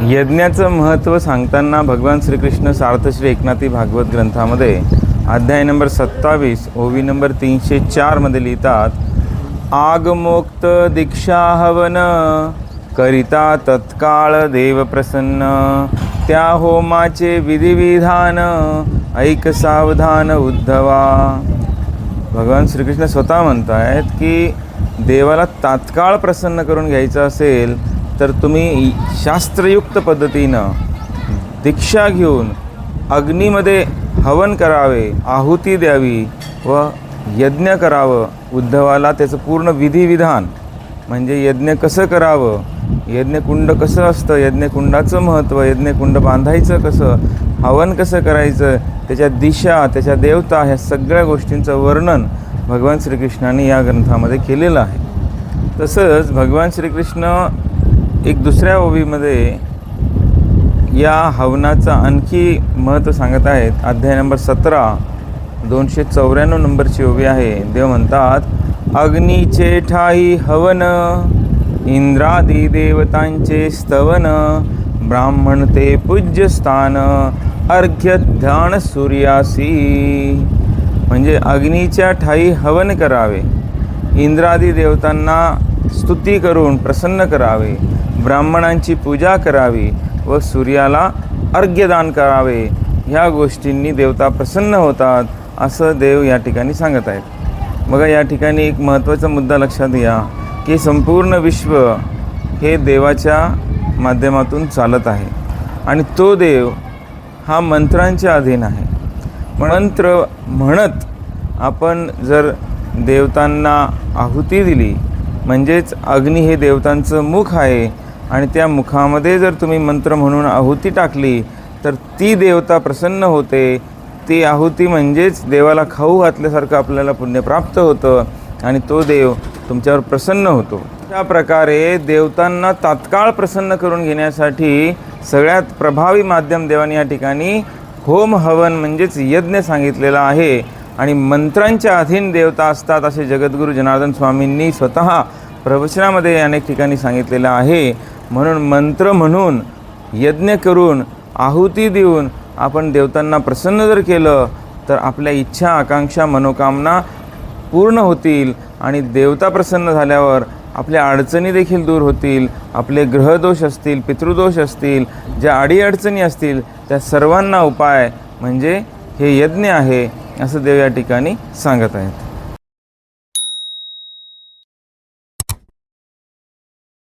यज्ञाचं महत्त्व सांगताना भगवान श्रीकृष्ण सार्थश्री एकनाथी भागवत ग्रंथामध्ये अध्याय नंबर सत्तावीस ओवी नंबर तीनशे चारमध्ये लिहितात आगमोक्त दीक्षा हवन करिता तत्काळ देव प्रसन्न त्या होमाचे विधिविधान ऐक सावधान उद्धवा. भगवान श्रीकृष्ण स्वतः म्हणत आहेत की देवाला तात्काळ प्रसन्न करून घ्यायचं असेल तर तुम्ही शास्त्रयुक्त पद्धतीनं दीक्षा घेऊन अग्नीमध्ये हवन करावे आहुती द्यावी व यज्ञ करावं. उद्धवाला त्याचं पूर्ण विधिविधान म्हणजे यज्ञ कसं करावं यज्ञकुंड कसं असतं यज्ञकुंडाचं महत्त्व यज्ञकुंड बांधायचं कसं हवन कसं करायचं त्याच्या दिशा त्याच्या देवता ह्या सगळ्या गोष्टींचं वर्णन भगवान श्रीकृष्णाने या ग्रंथामध्ये केलेलं आहे. तसंच भगवान श्रीकृष्ण एक दुसऱ्या ओवीमध्ये या हवनाचा आणखी महत्त्व सांगत आहेत. अध्याय नंबर सतरा दोनशे चौऱ्याण्णव नंबरची ओवी आहे. देव म्हणतात अग्नीचे ठाई हवन इंद्रादी देवतांचे स्तवन ब्राह्मण ते पूज्यस्थान अर्घ्य ध्यान सूर्यासी. म्हणजे अग्नीच्या ठाई हवन करावे. इंद्रादी देवतांना स्तुती करून प्रसन्न करावे ब्राह्मणांची पूजा करावी व सूर्याला अर्घ्यदान करावे. ह्या गोष्टींनी देवता प्रसन्न होतात असं देव या ठिकाणी सांगत आहेत. बघा या ठिकाणी एक महत्त्वाचा मुद्दा लक्षात घ्या की संपूर्ण विश्व हे देवाच्या माध्यमातून चालत आहे आणि तो देव हा मंत्रांच्या अधीन आहे. मंत्र म्हणत आपण जर देवतांना आहुती दिली म्हणजेच अग्नी हे देवतांचं मुख आहे. आणि त्या मुखामध्ये जर तुम्ही मंत्र म्हणून आहुती टाकली तर ती देवता प्रसन्न होते. ती आहुती म्हणजेच देवाला खाऊ घातल्यासारखं आपल्याला पुण्य प्राप्त होतं आणि तो देव तुमच्यावर प्रसन्न होतो. अशा प्रकारे देवतांना तात्काळ प्रसन्न करून घेण्यासाठी सगळ्यात प्रभावी माध्यम देवाने या ठिकाणी होम हवन म्हणजेच यज्ञ सांगितलेला आहे. आणि मंत्रांच्या अधीन देवता असतात असे जगद्गुरू जनार्दन स्वामींनी स्वतः प्रवचनामध्ये अनेक ठिकाणी सांगितलेलं आहे. म्हणून मंत्र म्हणून यज्ञ करून आहुती देऊन आपण देवतांना प्रसन्न जर केलं तर आपल्या इच्छा आकांक्षा मनोकामना पूर्ण होतील आणि देवता प्रसन्न झाल्यावर आपल्या अडचणी देखील दूर होतील. आपले ग्रहदोष असतील पितृदोष असतील ज्या अडीअडचणी असतील त्या सर्वांना उपाय म्हणजे हे यज्ञ आहे. असं देव या ठिकाणी सांगत आहेत.